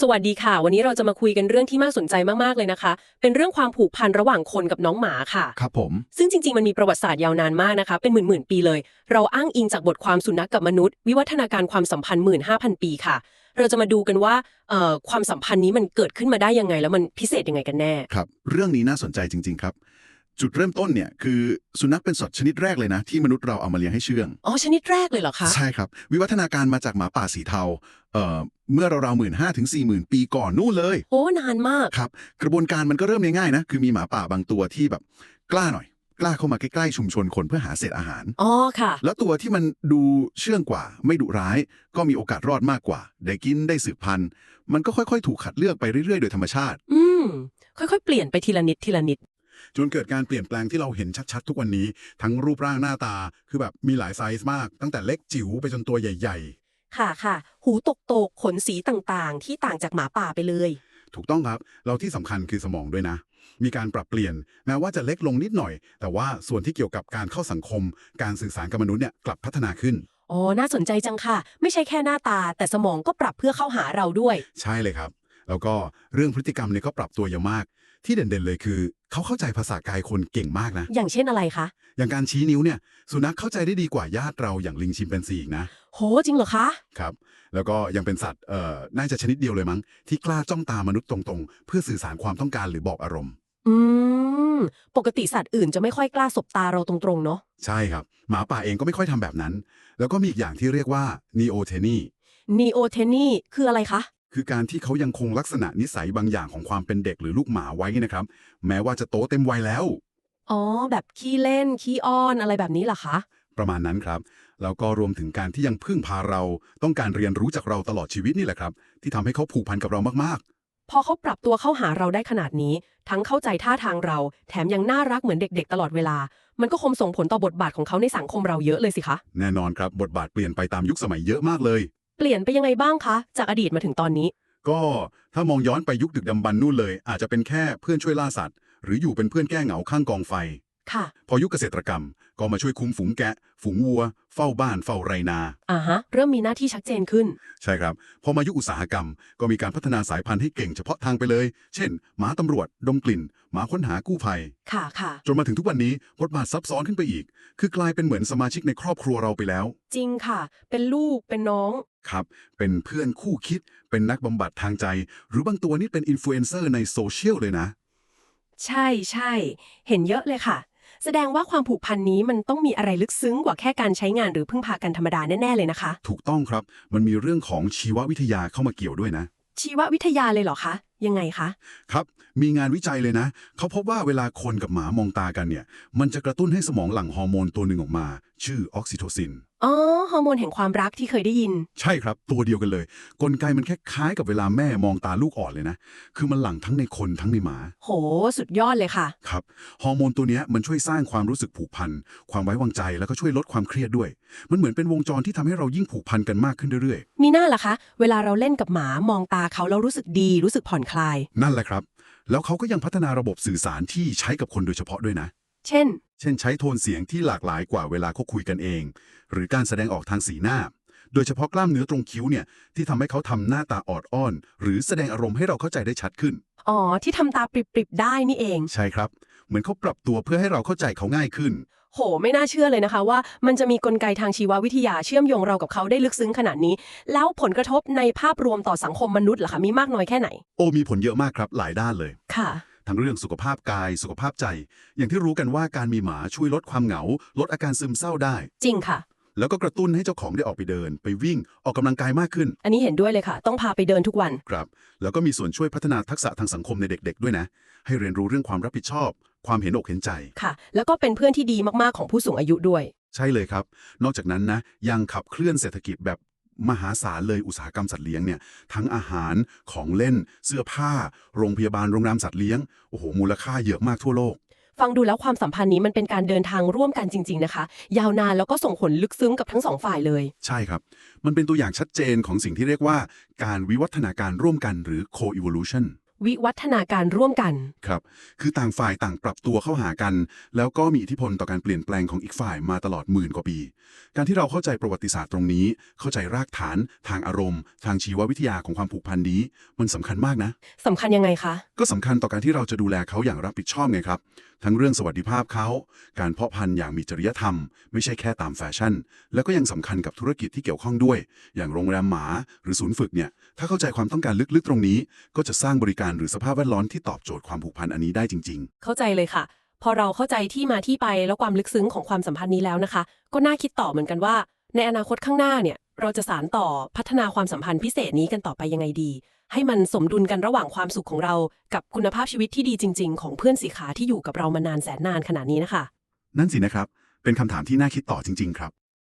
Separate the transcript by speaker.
Speaker 1: สวัสดีค่ะ วันนี้เราจะมาคุยกันเรื่องที่น่าสนใจมากๆเลยนะคะ เป็นเรื่องความผูกพันระหว่างคนกับน้องหมาค่ะ
Speaker 2: ครับผม
Speaker 1: ซึ่งจริงๆ มันมีประวัติศาสตร์ยาวนานมากนะคะ เป็นหมื่นๆปีเลย เราอ้างอิงจากบทความสุนัขกับมนุษย์ วิวัฒนาการความสัมพันธ์15,000ปีค่ะ เราจะมาดูกันว่าเอ่อความสัมพันธ์นี้มันเกิดขึ้นมาได้ยังไง แล้วมันพิเศษยังไงกันแน่
Speaker 2: ครับ เรื่องนี้น่าสนใจจริง ๆ ครับ จุดเริ่มต้นเนี่ยคือสุนัขเป็นสัตว์ชนิดแรกเลยนะ ที่มนุษย์เราเอามาเลี้ยงให้เชื่อง
Speaker 1: อ๋อ ชนิดแรกเลยเหรอคะ
Speaker 2: ใช่ครับ วิวัฒนาการมาจากหมาป่าสีเทาเอ่อเมื่อราวๆหมื่นห้าถึงสี่หมื่นปีก่อนนู่นเลย
Speaker 1: โอ้นานมาก
Speaker 2: ครับ กระบวนการมันก็เริ่มง่ายๆนะคือมีหมาป่าบางตัวที่แบบกล้าหน่อย กล้าเข้ามาใกล้ๆชุมชนคนเพื่อหาเศษอาหาร
Speaker 1: อ๋อค่ะ
Speaker 2: แล้วตัวที่มันดูเชื่องกว่า ไม่ดุร้าย ก็มีโอกาสรอดมากกว่า ได้กินได้สืบพันธุ์ มันก็ค่อยๆ ถูกขัดเลือกไปเรื่อยๆ โดยธรรมชาติ
Speaker 1: อืม ค่อยๆ เปลี่ยนไปทีละนิดทีละนิด
Speaker 2: จนเกิดการเปลี่ยนแปลงที่เราเห็นชัดๆ ทุกวันนี้ ทั้งรูปร่างหน้าตา คือแบบมีหลายไซส์มาก ตั้งแต่เล็กจิ๋วไปจนตัวใหญ่
Speaker 1: ค่ะค่ะ หูตกโตกขนสีต่างๆ ที่ต่างจากหมาป่าไปเลย
Speaker 2: ๆถูกต้องครับ เราที่สำคัญคือสมองด้วยนะ มีการปรับเปลี่ยน แม้ว่าจะเล็กลงนิดหน่อย แต่ว่าส่วนที่เกี่ยวกับการเข้าสังคม การสื่อสารกับมนุษย์เนี่ยกลับพัฒนาขึ้น
Speaker 1: อ๋อ น่าสนใจจังค่ะ ไม่ใช่แค่หน้าตา แต่สมองก็ปรับเพื่อเข้าหาเราด้วย
Speaker 2: ใช่เลยครับ แล้วก็เรื่องพฤติกรรมเนี่ยก็ปรับตัวเยอะมาก ที่เด่นๆเลยคือ เขาเข้าใจภาษากายคนเก่งมากนะ
Speaker 1: อย่างเช่นอะไรคะ
Speaker 2: อย่างการชี้นิ้วเนี่ย สุนัขเข้าใจได้ดีกว่าญาติเราอย่างลิงชิมแปนซีอีกนะ
Speaker 1: โห จริงเหรอคะ
Speaker 2: ครับ แล้วก็ยังเป็นสัตว์ เอ่อ น่าจะชนิดเดียวเลยมั้ง ที่กล้าจ้องตามนุษย์ตรงๆ เพื่อสื่อสารความต้องการหรือบอกอารมณ์
Speaker 1: อืม ปกติสัตว์อื่นจะไม่ค่อยกล้าสบตาเราตรงๆ เนาะ
Speaker 2: ใช่ครับ หมาป่าเองก็ไม่ค่อยทำแบบนั้น แล้วก็มีอีกอย่างที่เรียกว่า neo-teny
Speaker 1: นีโอเทนี่คืออะไรคะ
Speaker 2: คือการที่เขายังคงลักษณะนิสัยบางอย่างของความเป็นเด็กหรือลูกหมาไว้นะครับ แม้ว่าจะโตเต็มวัยแล้ว
Speaker 1: อ๋อ แบบขี้เล่น ขี้อ้อนอะไรแบบนี้เหรอคะ
Speaker 2: ประมาณนั้นครับ แล้วก็รวมถึงการที่ยังพึ่งพาเรา ต้องการเรียนรู้จากเราตลอดชีวิตนี่แหละครับ ที่ทำให้เขาผูกพันกับเรามาก
Speaker 1: พอเขาปรับตัวเข้าหาเราได้ขนาดนี้ ทั้งเข้าใจท่าทางเรา แถมยังน่ารักเหมือนเด็กๆ ตลอดเวลา มันก็คงส่งผลต่อบทบาทของเขาในสังคมเราเยอะเลยสิคะ
Speaker 2: ๆ แน่นอนครับ บทบาทเปลี่ยนไปตามยุคสมัยเยอะมากเลย
Speaker 1: เป ลี่ยนไปยังไงบ้างคะ จากอดีตมาถึงตอนนี้
Speaker 2: ก็ถ้ามองย้อนไปยุคดึกดำบรรพ์นู่นเลย อาจจะเป็นแค่เพื่อนช่วยล่าสัตว์ หรืออยู่เป็นเพื่อนแก้เหงาข้างกองไฟ
Speaker 1: ค่ะ
Speaker 2: พอยุคเกษตรกรรม ก็มาช่วยคุมฝูงแกะ ฝูงวัว เฝ้าบ้านเฝ้าไรนา
Speaker 1: อ่าฮะ เริ่มมีหน้าที่ชัดเจนขึ้น
Speaker 2: ใช่ครับพอมายุคอุตสาหกรรม ก็มีการพัฒนาสายพันธุ์ให้เก่งเฉพาะทางไปเลย เช่นหมาตำรวจ ดมกลิ่นหมาค้นหากู้ภัย
Speaker 1: ค่ะค่ะ
Speaker 2: จนมาถึงทุกวันนี้บทบาทซับซ้อนขึ้นไปอีก คือกลายเป็นเหมือนสมาชิกในครอบครัวเราไปแล้ว
Speaker 1: จริงค่ะ เป็นลูกเป็นน้อง
Speaker 2: ครับ เป็นเพื่อนคู่คิด เป็นนักบำบัดทางใจ หรือบางตัวนี่เป็นอินฟลูเอนเซอร์ในโซเชียลเลยนะ
Speaker 1: ใช่ใช่ เห็นเยอะเลยค่ะ แสดงว่าความผูกพันนี้มันต้องมีอะไรลึกซึ้งกว่าแค่การใช้งานหรือพึ่งพากันธรรมดาแน่ ๆ เลยนะคะ
Speaker 2: ถูกต้องครับ มันมีเรื่องของชีววิทยาเข้ามาเกี่ยวด้วยนะ
Speaker 1: ชีววิทยาเลยเหรอคะ ยังไงคะ
Speaker 2: ครับ มีงานวิจัยเลยนะ เขาพบว่าเวลาคนกับหมามองตากันเนี่ย มันจะกระตุ้นให้สมองหลั่งฮอร์โมนตัวหนึ่งออกมา ชื่อออกซิโทซิน
Speaker 1: อ๋อ ฮอร์โมนแห่งความรักที่เคยได้ยิน
Speaker 2: ใช่ครับ ตัวเดียวกันเลย กลไกมันแค่คล้ายกับเวลาแม่มองตาลูกอ่อนเลยนะ คือมันหลั่งทั้งในคนทั้งในหมา
Speaker 1: โห สุดยอดเลยค่ะ
Speaker 2: ครับ ฮอร์โมนตัวเนี้ยมันช่วยสร้างความรู้สึกผูกพัน ความไว้วางใจ แล้วก็ช่วยลดความเครียดด้วย มันเหมือนเป็นวงจรที่ทำให้เรายิ่งผูกพันกันมากขึ้นเรื่อย
Speaker 1: มีหน้าล่ะคะ เวลาเราเล่นกับหมามองตาเขาแล้วรู้สึกดี รู้สึกผ่อนคลาย
Speaker 2: ๆนั่นแหละครับ แล้วเขาก็ยังพัฒนาระบบสื่อสารที่ใช้กับคนโดยเฉพาะด้วยนะ
Speaker 1: เช่น
Speaker 2: เช่นใช้โทนเสียงที่หลากหลายกว่าเวลาเขาคุยกันเอง หรือการแสดงออกทางสีหน้า โดยเฉพาะกล้ามเนื้อตรงคิ้วเนี่ยที่ทำให้เขาทำหน้าตาออดอ้อน หรือแสดงอารมณ์ให้เราเข้าใจได้ชัดขึ้น
Speaker 1: อ๋อ ที่ทำตาปริบๆได้นี่เอง
Speaker 2: ใช่ครับ เหมือนเขาปรับตัวเพื่อให้เราเข้าใจเขาง่ายขึ้น
Speaker 1: โห ไม่น่าเชื่อเลยนะคะว่ามันจะมีกลไกทางชีววิทยาเชื่อมโยงเรากับเขาได้ลึกซึ้งขนาดนี้ แล้วผลกระทบในภาพรวมต่อสังคมมนุษย์ล่ะคะมีมากน้อยแค่ไหน
Speaker 2: โอ้มีผลเยอะมากครับหลายด้านเลย
Speaker 1: ค่ะ
Speaker 2: ทั้งเรื่องสุขภาพกาย สุขภาพใจ อย่างที่รู้กันว่าการมีหมาช่วยลดความเหงา ลดอาการซึมเศร้าได้
Speaker 1: จริงค่ะ
Speaker 2: แล้วก็กระตุ้นให้เจ้าของได้ออกไปเดิน ไปวิ่งออกกำลังกายมากขึ้น
Speaker 1: อันนี้เห็นด้วยเลยค่ะ ต้องพาไปเดินทุกวัน
Speaker 2: ครับ แล้วก็มีส่วนช่วยพัฒนาทักษะทางสังคมในเด็ก ๆ ด้วยนะ ให้เรียนรู้เรื่องความรับผิดชอบ ความเห็นอกเห็นใจ
Speaker 1: ค่ะ แล้วก็เป็นเพื่อนที่ดีมากๆของผู้สูงอายุด้วย
Speaker 2: ใช่เลยครับ นอกจากนั้นนะยังขับเคลื่อนเศรษฐกิจแบบมหาศาลเลยอุตสาหกรรมสัตว์เลี้ยงเนี่ยทั้งอาหารของเล่น เสื้อผ้า โรงพยาบาลโรงแรมสัตว์เลี้ยงโอ้โหมูลค่าเยอะมากทั่วโลก
Speaker 1: ฟังดูแล้วความสัมพันธ์นี้มันเป็นการเดินทางร่วมกันจริง ๆ นะคะ ยาวนานแล้วก็ส่งผลลึกซึ้งกับทั้งสองฝ่ายเลย
Speaker 2: ใช่ครับ มันเป็นตัวอย่างชัดเจนของสิ่งที่เรียกว่า การวิวัฒนาการร่วมกันหรือ co-evolution
Speaker 1: วิวัฒนาการร่วมกัน
Speaker 2: ครับ คือต่างฝ่ายต่างปรับตัวเข้าหากัน แล้วก็มีอิทธิพลต่อการเปลี่ยนแปลงของอีกฝ่ายมาตลอดหมื่นกว่าปี การที่เราเข้าใจประวัติศาสตร์ตรงนี้ เข้าใจรากฐาน ทางอารมณ์ ทางชีววิทยาของความผูกพันนี้ มันสำคัญมากนะ
Speaker 1: สำคัญยังไงคะ
Speaker 2: ก็สำคัญต่อการที่เราจะดูแลเขาอย่างรับผิดชอบไงครับ ทั้งเรื่องสวัสดิภาพเขา การเพาะพันธุ์อย่างมีจริยธรรม ไม่ใช่แค่ตามแฟชั่น แล้วก็ยังสำคัญกับธุรกิจที่เกี่ยวข้องด้วย อย่างโรงแรมหมา หรือศูนย์ฝึกเนี่ย ถ้าเข้าใจความต้องการลึกๆ ตรงนี้ ก็จะสร้างบริการหรือสภาพแวดล้อมที่ตอบโจทย์ความผูกพันอันนี้ได้จริง
Speaker 1: เข้าใจเลยค่ะ พอเราเข้าใจที่มาที่ไปแล้วความลึกซึ้งของความสัมพันธ์นี้แล้วนะคะ ก็น่าคิดต่อเหมือนกันว่า ในอนาคตข้างหน้าเนี่ย เราจะสานต่อพัฒนาความสัมพันธ์พิเศษนี้กันต่อไปยังไงดี ให้มันสมดุลกันระหว่างความสุขของเรา กับคุณภาพชีวิตที่ดีจริง ๆ ของเพื่อนสีขาที่อยู่กับเรามานานแสนนานขนาดนี้นะคะ
Speaker 2: ๆ นั่นสินะครับ เป็นคำถามที่น่าคิดต่อจริง ๆ ครับ